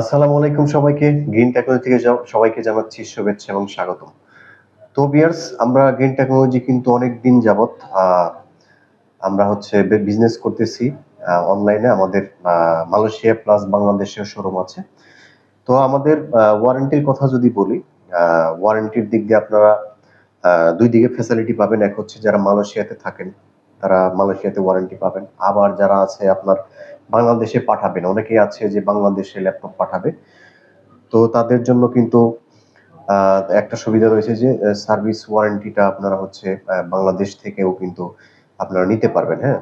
আসসালামু আলাইকুম সবাইকে। গ্রিন টেকনোলজি থেকে সবাইকে জানাচ্ছি শুভেচ্ছা এবং স্বাগতম। তো বিয়ার্স আমরা গ্রিন টেকনোলজি কিন্তু অনেক দিন যাবত আমরা হচ্ছে বিজনেস করতেছি অনলাইনে আমাদের মালয়েশিয়া প্লাস বাংলাদেশের শোরুম আছে। তো আমাদের ওয়ারেন্টির কথা যদি বলি ওয়ারেন্টির দিক দিয়ে আপনারা দুই দিকে ফ্যাসিলিটি পাবেন। এক হচ্ছে যারা মালয়েশিয়াতে থাকেন, তারা মালয়েশিয়াতে ওয়ারেন্টি পাবেন। আবার যারা আছে আপনার বাংলাদেশে পাঠাবেন অনেকেই আছে যে বাংলাদেশে ল্যাপটপ পাঠাবে। তো তাদের জন্য কিন্তু একটা সুবিধা রয়েছে যে সার্ভিস ওয়ারেন্টিটা আপনারা হচ্ছে বাংলাদেশ থেকেও কিন্তু আপনারা নিতে পারবেন হ্যাঁ?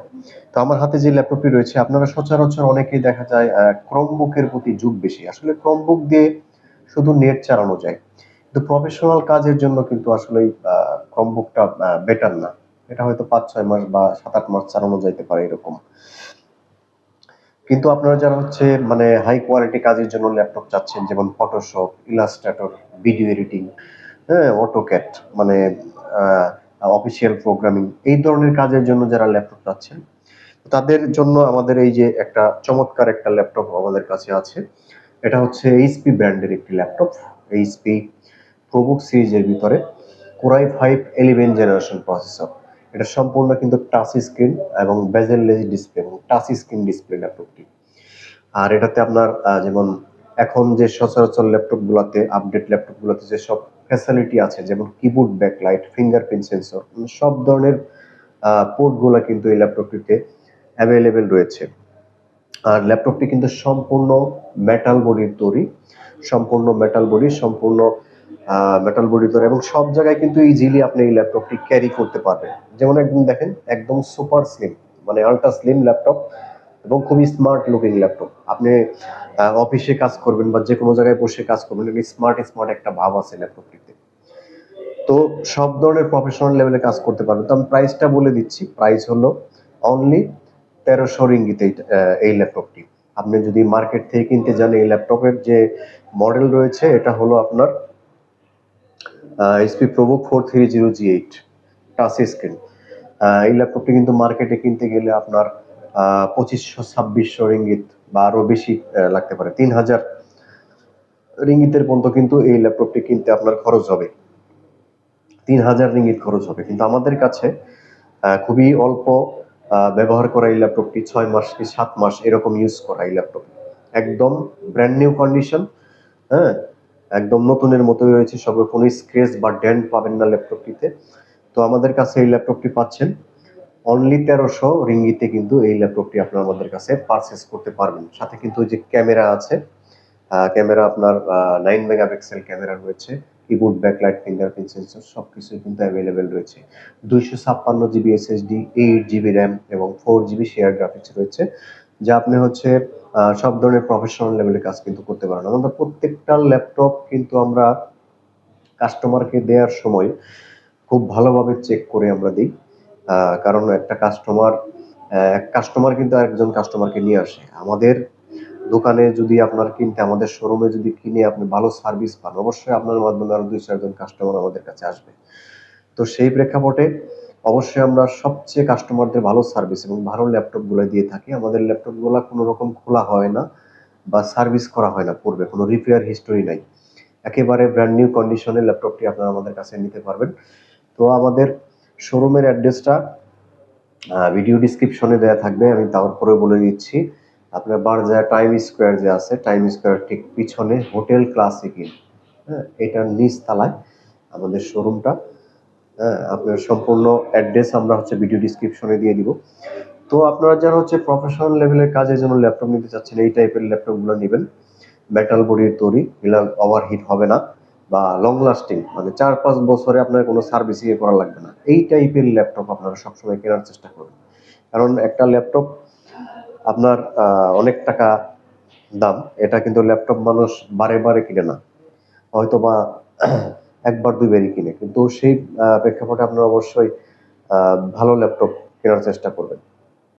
তো আমার হাতে যে ল্যাপটপটি রয়েছে, আপনারা সচরাচর অনেকেই দেখা যায় ক্রমবুকের প্রতি ঝুঁক বেশি। আসলে ক্রমবুক দিয়ে শুধু নেট চালানো যায়। কিন্তু প্রফেশনাল কাজের জন্য কিন্তু আসলে ক্রমবুকটা বেটার না। এটা হয়তো পাঁচ, ছয় মাস বা সাত, আট মাস চালানো যাইতে পারে এরকম। কিন্তু আপনারা যারা হচ্ছে মানে হাই কোয়ালিটি কাজের জন্য ল্যাপটপ চাচ্ছেন, যেমন ফটোশপ ইলাস্ট্রেটর ভিডিও এডিটিং হ্যাঁ অটোক্যাট মানে অফিসিয়াল প্রোগ্রামিং এই ধরনের কাজের জন্য যারা ল্যাপটপ চাচ্ছেন, তাদের জন্য আমাদের এই যে একটা চমৎকার একটা ল্যাপটপ আমাদের কাছে আছে। এটা হচ্ছে এইচপি ব্র্যান্ডের একটি ল্যাপটপ এইচপি প্রবুক সিরিজের ভিতরে core i five eleven generation processor এটা সম্পূর্ণ কিন্তু টাচ স্ক্রিন এবং বেজেললেস ডিসপ্লে এবং টাচ স্ক্রিন ডিসপ্লে ল্যাপটপটি আর এটাতে আপনার যেমন এখন যে সচরাচর ল্যাপটপ গুলাতে আপডেট ল্যাপটপ গুলাতে যে সব ফ্যাসিলিটি আছে, যেমন কিবোর্ড ব্যাকলাইট ফিঙ্গারপ্রিন্ট সেন্সর সব ধরনের পোর্টগুলা কিন্তু এই ল্যাপটপটিতে অ্যাভেলেবেল রয়েছে। আর ল্যাপটপটি কিন্তু সম্পূর্ণ মেটাল বডির তৈরি, সম্পূর্ণ মেটাল বডি সম্পূর্ণ মেটাল বডি তৈরি, এবং সব জায়গায় কিন্তু ইজিলি আপনি এই ল্যাপটপটি ক্যারি করতে পারবেন। যেমন একদম দেখেন, একদম সুপার স্লিম মানে আল্ট্রা স্লিম ল্যাপটপ এবং খুবই স্মার্ট লুকিং ল্যাপটপ আপনি অফিসে কাজ করবেন বা যে কোনো জায়গায় বসে কাজ করবেন স্মার্ট স্মার্ট একটা ভাব আছে ল্যাপটপটিতে তো সব ধরনের প্রফেশনাল লেভেলে কাজ করতে পারবেন। তো আমি প্রাইসটা বলে দিচ্ছি। প্রাইস হলো অনলি তেরোশো রিঙ্গিতে এই- ল্যাপটপটি আপনি যদি মার্কেট থেকে কিনতে যান এই ল্যাপটপের যে মডেল রয়েছে, এটা হলো আপনার HP ProBook four three zero G eight touch screen এই ল্যাপটপটি কিন্তু মার্কেটে কিনতে গেলে আপনার পঁচিশশো ছাব্বিশশো রিঙ্গিত বা আরও বেশি লাগতে পারে। তিন হাজার রিঙ্গিতের পর্যন্ত কিন্তু এই ল্যাপটপটি কিনতে আপনার খরচ হবে। তিন হাজার রিঙ্গিত খরচ হবে। কিন্তু আমাদের কাছে খুবই অল্প ব্যবহার করা এই ল্যাপটপটি ছয় মাস কি সাত মাস এরকম ইউজ করা এই ল্যাপটপ একদম ব্র্যান্ড নিউ কন্ডিশন হ্যাঁ? একদম নতুনের মতোই রয়েছে সব কোনো স্ক্রেচ বা ডেন্ট পাবেন না ল্যাপটপটিতে। তো আমাদের কাছে এই ল্যাপটপটি পাচ্ছেন। অনলি তেরোশো রিঙ্গিতে কিন্তু এই ল্যাপটপটি আপনার আমাদের কাছে পারচেস করতে পারবেন। সাথে কিন্তু যে ক্যামেরা আছে ক্যামেরা আপনার নাইন মেগাপিক্সেল ক্যামেরা রয়েছে কিবোর্ড ব্যাকলাইট ফিঙ্গারপ্রিন্ট সেন্সর সব কিছুই কিন্তু অ্যাভেলেবেল রয়েছে। দুইশো ছাপ্পান্ন GB SSD eight GB RAM এবং ফোর জিবি শেয়ার গ্রাফিক্স রয়েছে। যা আপনি হচ্ছে সব ধরনের প্রফেশনাল লেভেলে কাজ কিন্তু করতে পারেন আমাদের প্রত্যেকটা ল্যাপটপ কিন্তু আমরা কাস্টমারকে দেওয়ার সময় খুব ভালোভাবে চেক করে আমরা দিই। কারণ একটা কাস্টমার এক কাস্টমার কিন্তু আরেকজন কাস্টমারকে নিয়ে আসে। আমাদের দোকানে যদি আপনার কিনতে, আমাদের শোরুমে যদি কিনে আপনি ভালো সার্ভিস পান, অবশ্যই আপনার মাধ্যমে আরও দুই চারজন কাস্টমার আমাদের কাছে আসবে। তো সেই প্রেক্ষাপটে অবশ্যই আমরা সবচেয়ে কাস্টমারদের ভালো সার্ভিস এবং ভালো ল্যাপটপগুলো দিয়ে থাকি। আমাদের ল্যাপটপগুলো কোনো রকম খোলা হয় না বা সার্ভিস করা হয় না পূর্বে, কোনো রিপেয়ার হিস্টোরি নাই। একেবারে ব্র্যান্ড নিউ কন্ডিশনে ল্যাপটপটি আপনারা আমাদের কাছে নিতে পারবেন। তো আমাদের শোরুমের অ্যাড্রেসটা ভিডিও ডিসক্রিপশনে দেওয়া থাকবে, আমি তারপরে বলে দিচ্ছি। আপনার বারজা টাইম স্কোয়ার যে আছে টাইম স্কোয়ার ঠিক পিছনে হোটেল ক্লাসিক ইন হ্যাঁ এটার নিচ তালায় আমাদের শোরুমটা আপনার সম্পূর্ণ অ্যাড্রেস আমরা হচ্ছে ভিডিও ডিসক্রিপশনে দিয়ে দিব। তো আপনারা যারা হচ্ছে প্রফেশনাল লেভেলের কাজের জন্য ল্যাপটপ নিতে চাচ্ছেন, এই টাইপের ল্যাপটপগুলো নেবেন। মেটাল বডির তৈরি এগুলো ওভারহিট হবে না বা লং লাস্টিং মানে চার পাঁচ বছরে আপনার কোনো সার্ভিসিং করা লাগবে না। এই টাইপের ল্যাপটপ আপনারা সবসময় কেনার চেষ্টা করবেন কারণ একটা ল্যাপটপ আপনার অনেক টাকা দাম। এটা কিন্তু ল্যাপটপ মানুষ বারে বারে কিনে না। হয়তো বা একবার দুইবারই কিনে। কিন্তু সেই প্রেক্ষাপটে আপনারা অবশ্যই ভালো ল্যাপটপ কেনার চেষ্টা করবেন।